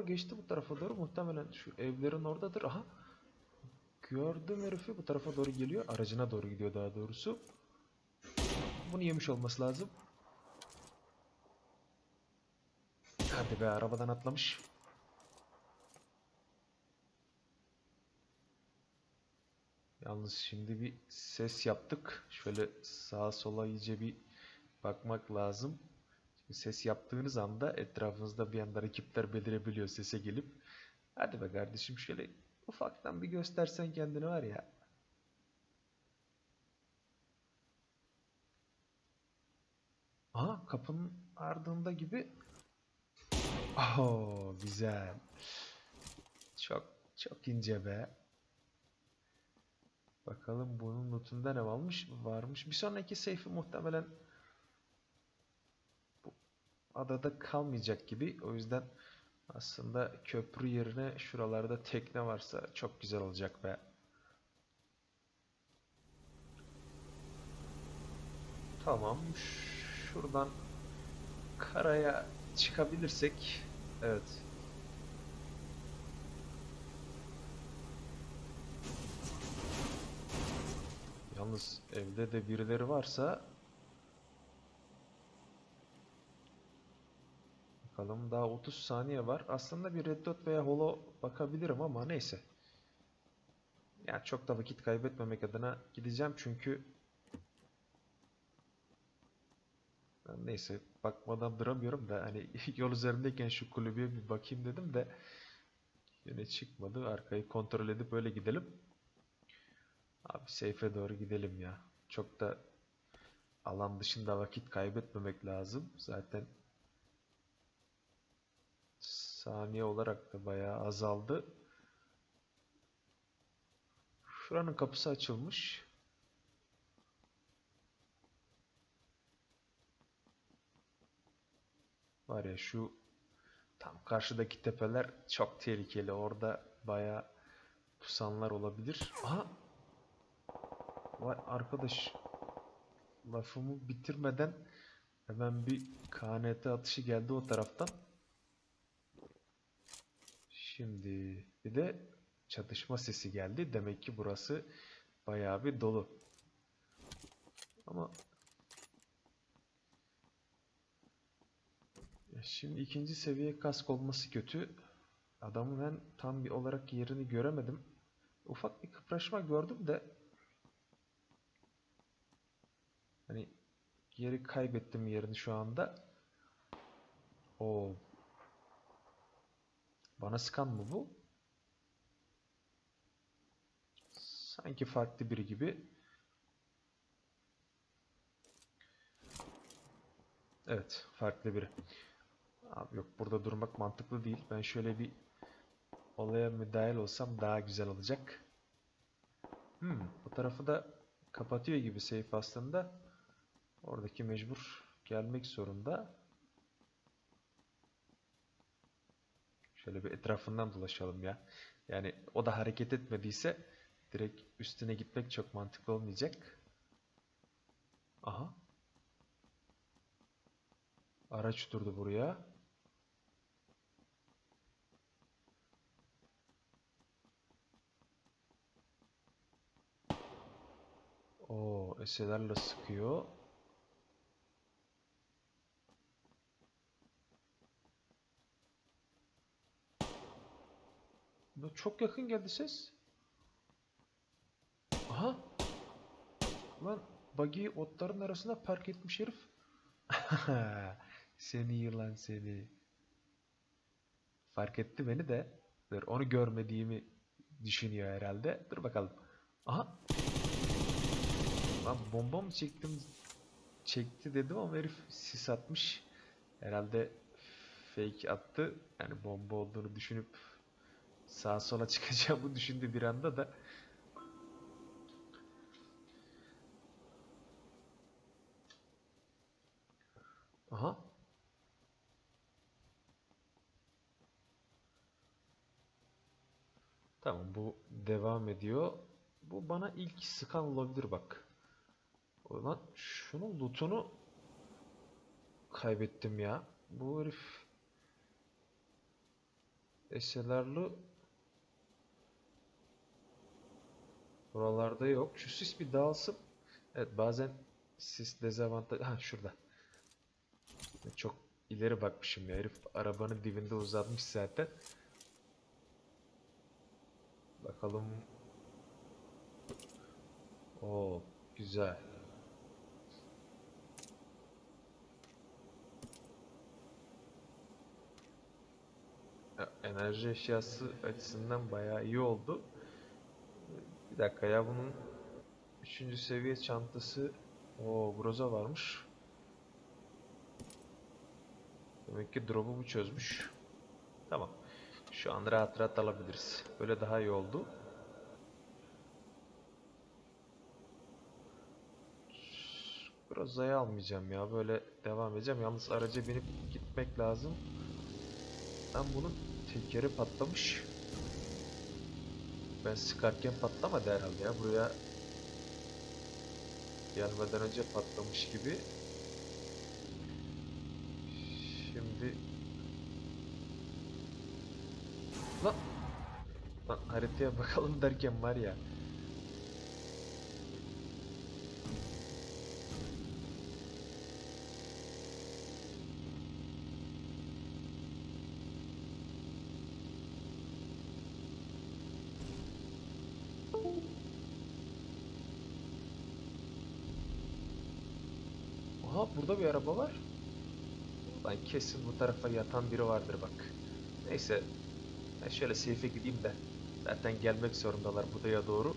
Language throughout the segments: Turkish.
araba geçti bu tarafa doğru. Muhtemelen şu evlerin oradadır. Aha. Gördüm herifi bu tarafa doğru geliyor. Aracına doğru gidiyor daha doğrusu. Bunu yemiş olması lazım. Hadi be arabadan atlamış. Yalnız şimdi bir ses yaptık. Şöyle sağa sola iyice bir bakmak lazım. Ses yaptığınız anda etrafınızda bir anda rakipler belirebiliyor sese gelip. Hadi be kardeşim şöyle ufaktan bir göstersen kendini var ya. Aha kapının ardında gibi. Oh güzel. Çok çok ince be. Bakalım bunun notunda ne varmış? Varmış. Bir sonraki seyfi muhtemelen adada kalmayacak gibi. O yüzden aslında köprü yerine şuralarda tekne varsa çok güzel olacak be. Tamam. Şuradan karaya çıkabilirsek evet. Yalnız evde de birileri varsa Bakalım daha 30 saniye var. Aslında bir Red Dot veya Holo bakabilirim ama neyse. Yani çok da vakit kaybetmemek adına gideceğim çünkü neyse bakmadan duramıyorum da hani yol üzerindeyken şu kulübeye bir bakayım dedim de yine çıkmadı. Arkayı kontrol edip öyle gidelim. Abi seyfe doğru gidelim ya. Çok da alan dışında vakit kaybetmemek lazım. Zaten saniye olarak da bayağı azaldı. Şuranın kapısı açılmış. Var ya şu tam karşıdaki tepeler çok tehlikeli. Orada bayağı pusanlar olabilir. Aha! Vay arkadaş lafımı bitirmeden hemen bir KNT atışı geldi o taraftan. Şimdi bir de çatışma sesi geldi. Demek ki burası bayağı bir dolu. Ama Şimdi ikinci seviye kask olması kötü. Adamın ben tam bir olarak yerini göremedim. Ufak bir kıpraşma gördüm de hani yeri kaybettim yerini şu anda. O bana sıkan mı bu? Sanki farklı biri gibi. Evet, farklı biri. Abi yok burada durmak mantıklı değil. Ben şöyle bir olaya müdahil olsam daha güzel olacak. Hmm, bu tarafı da kapatıyor gibi safe aslında. Oradaki mecbur gelmek zorunda. Şöyle bir etrafından dolaşalım ya. Yani o da hareket etmediyse direkt üstüne gitmek çok mantıklı olmayacak. Aha. Araç durdu buraya. O eselerle sıkıyor. Çok yakın geldi ses. Aha. Lan buggy'yi otların arasına park etmiş herif. Seni yılan seni. Fark etti beni de. Dur, onu görmediğimi düşünüyor herhalde. Dur bakalım. Aha. Lan bomba mı çektim? Çekti dedim ama herif sis atmış. Herhalde fake attı. Yani bomba olduğunu düşünüp sağa sola çıkacağımı düşündü bir anda da. Aha. Tamam bu devam ediyor. Bu bana ilk sıkan olabilir bak. Ulan şunun lootunu kaybettim ya. Bu herif SLR'lı buralarda yok. Şu sis bir dağılsın. Evet bazen sis dezavantaj... Ha şurada. Çok ileri bakmışım ya. Herif arabanın dibinde uzanmış zaten. Bakalım. Oo güzel. Enerji eşyası açısından bayağı iyi oldu. Bir dakika ya bunun üçüncü seviye çantası o Groza varmış. Demek ki drop'u bu çözmüş. Tamam. Şu an rahat rahat alabiliriz. Böyle daha iyi oldu. Groza'yı almayacağım ya. Böyle devam edeceğim. Yalnız araca binip gitmek lazım. Ben bunun tekeri patlamış. Ben sıkarken patlamadı herhalde ya. Buraya gelmeden önce patlamış gibi. Şimdi Lan Lan haritaya bakalım derken var ya Aha burada bir araba var. Lan kesin bu tarafa yatan biri vardır bak. Neyse. Ben şöyle seyfe gideyim de. Zaten gelmek zorundalar budaya doğru.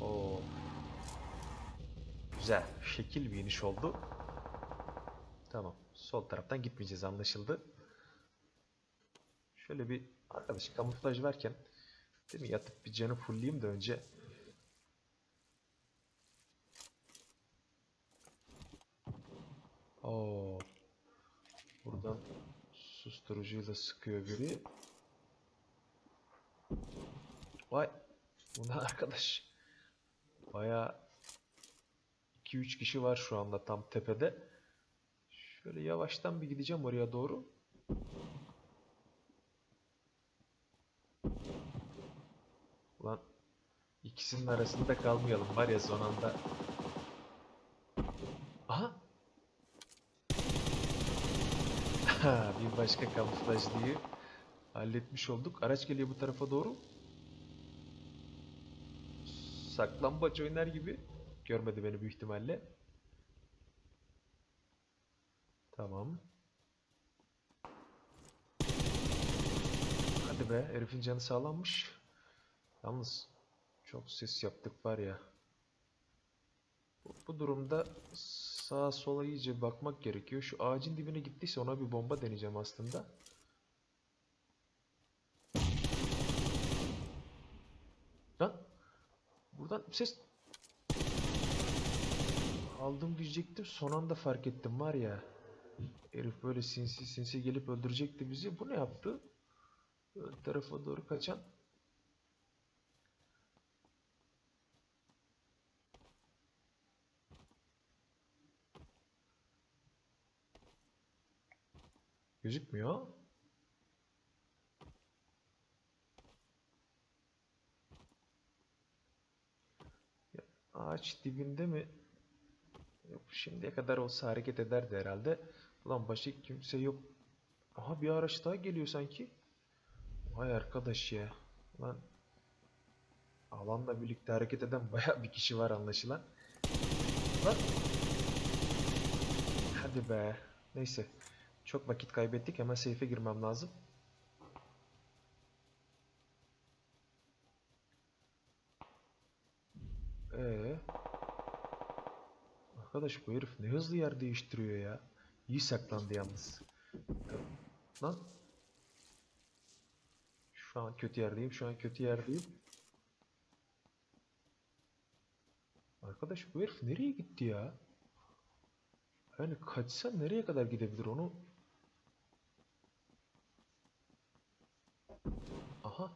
Oo. Güzel. Şekil bir iniş oldu. Tamam. Sol taraftan gitmeyeceğiz anlaşıldı. Şöyle bir arkadaş kamuflaj varken değil mi yatıp bir canı fullleyeyim de önce Oo. Buradan susturucuyla sıkıyor biri. Vay. Bu ne arkadaş? Baya 2-3 kişi var şu anda tam tepede. Şöyle yavaştan bir gideceğim oraya doğru. Ulan ikisinin arasında kalmayalım var ya son anda. Aha. Ha, bir başka kamuflajlıyı halletmiş olduk. Araç geliyor bu tarafa doğru. Saklambaç oynar gibi. Görmedi beni büyük ihtimalle. Tamam. Hadi be, herifin canı sağlammış. Yalnız çok ses yaptık var ya. Bu, bu durumda sağa sola iyice bakmak gerekiyor. Şu ağacın dibine gittiyse ona bir bomba deneyeceğim aslında. Lan buradan ses aldım diyecektim. Son anda fark ettim var ya. Herif böyle sinsi sinsi gelip öldürecekti bizi. Bu ne yaptı? Ön tarafa doğru kaçan. Gözükmüyor. Ya, ağaç dibinde mi? Yok, şimdiye kadar olsa hareket ederdi herhalde. Ulan başka kimse yok. Aha bir araç daha geliyor sanki. Vay arkadaş ya. Lan alanla birlikte hareket eden baya bir kişi var anlaşılan. Lan. Hadi be. Neyse. Çok vakit kaybettik. Hemen seyfe girmem lazım. Ee, Arkadaş bu herif ne hızlı yer değiştiriyor ya. İyi saklandı yalnız. Lan. Şu an kötü yerdeyim. Şu an kötü yerdeyim. Arkadaş bu herif nereye gitti ya? Yani kaçsa nereye kadar gidebilir onu? Aha.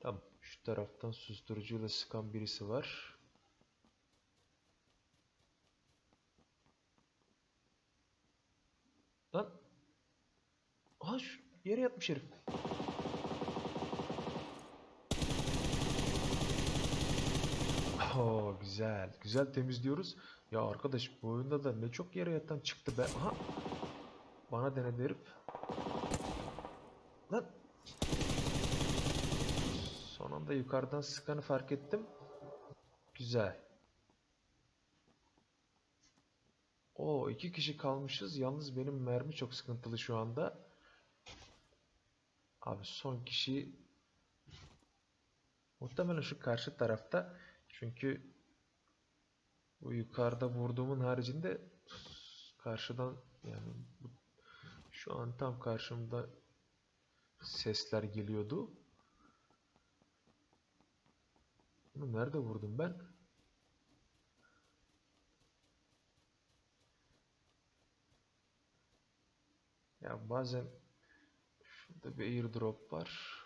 Tamam. Şu taraftan susturucuyla sıkan birisi var. Lan. Yere yatmış herif. Oo güzel. Güzel temizliyoruz. Ya arkadaş bu oyunda da ne çok yere yatan çıktı be. Aha. Bana denedi herif. Lan. Son yukarıdan sıkanı fark ettim. Güzel. O iki kişi kalmışız. Yalnız benim mermi çok sıkıntılı şu anda. Abi son kişi muhtemelen şu karşı tarafta. Çünkü bu yukarıda vurduğumun haricinde karşıdan yani şu an tam karşımda sesler geliyordu. Bunu nerede vurdum ben? Ya bazen şurada bir airdrop var.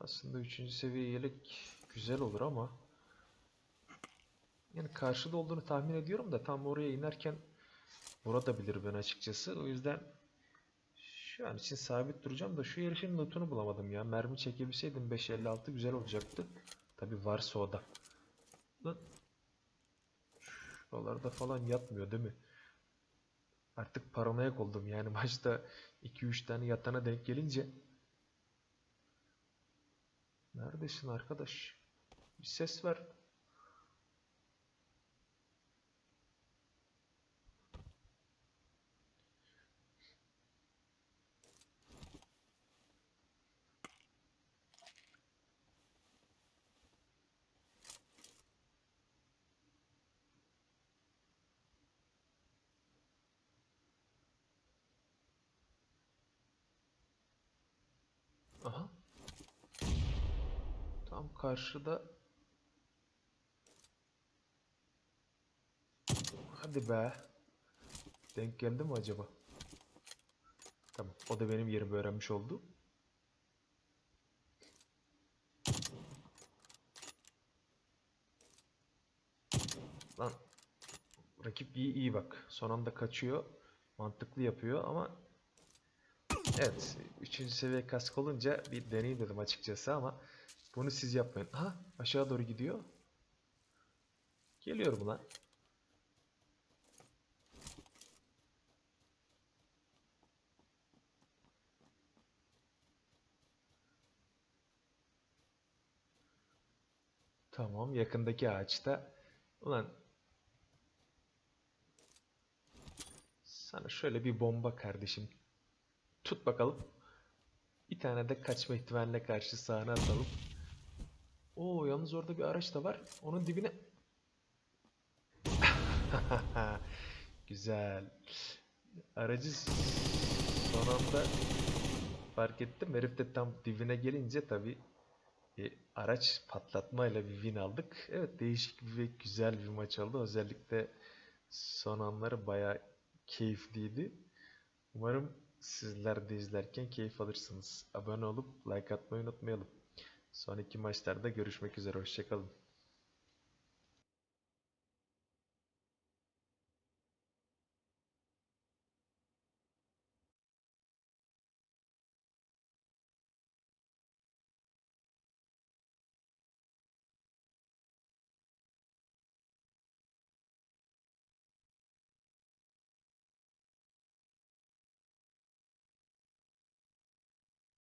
Aslında 3. seviye yelek güzel olur ama yani karşıda olduğunu tahmin ediyorum da tam oraya inerken vurabilir ben açıkçası. O yüzden şu an için sabit duracağım da şu herifin lootunu bulamadım ya. Mermi çekebilseydim 5.56 güzel olacaktı. Tabi varsa o da. Lan şuralarda falan yatmıyor değil mi? Artık paranoyak oldum yani başta 2-3 tane yatana denk gelince Neredesin arkadaş? Bir ses ver. Aha. Tam karşıda. Hadi be. Denk geldi mi acaba? Tamam. O da benim yerimi öğrenmiş oldu. Lan. Rakip iyi iyi bak. Son anda kaçıyor. Mantıklı yapıyor ama Evet. Üçüncü seviye kask olunca bir deneyim dedim açıkçası ama bunu siz yapmayın. Ha aşağı doğru gidiyor. Geliyorum lan. Tamam yakındaki ağaçta. Ulan sana şöyle bir bomba kardeşim. Tut bakalım. Bir tane de kaçma ihtimaline karşı sahne atalım. Oo yalnız orada bir araç da var. Onun dibine... Güzel. Aracı son anda fark ettim. Herif de tam dibine gelince tabi araç patlatmayla bir win aldık. Evet değişik ve güzel bir maç oldu. Özellikle son anları baya keyifliydi. Umarım sizler de izlerken keyif alırsınız. Abone olup like atmayı unutmayalım. Sonraki maçlarda görüşmek üzere. Hoşçakalın.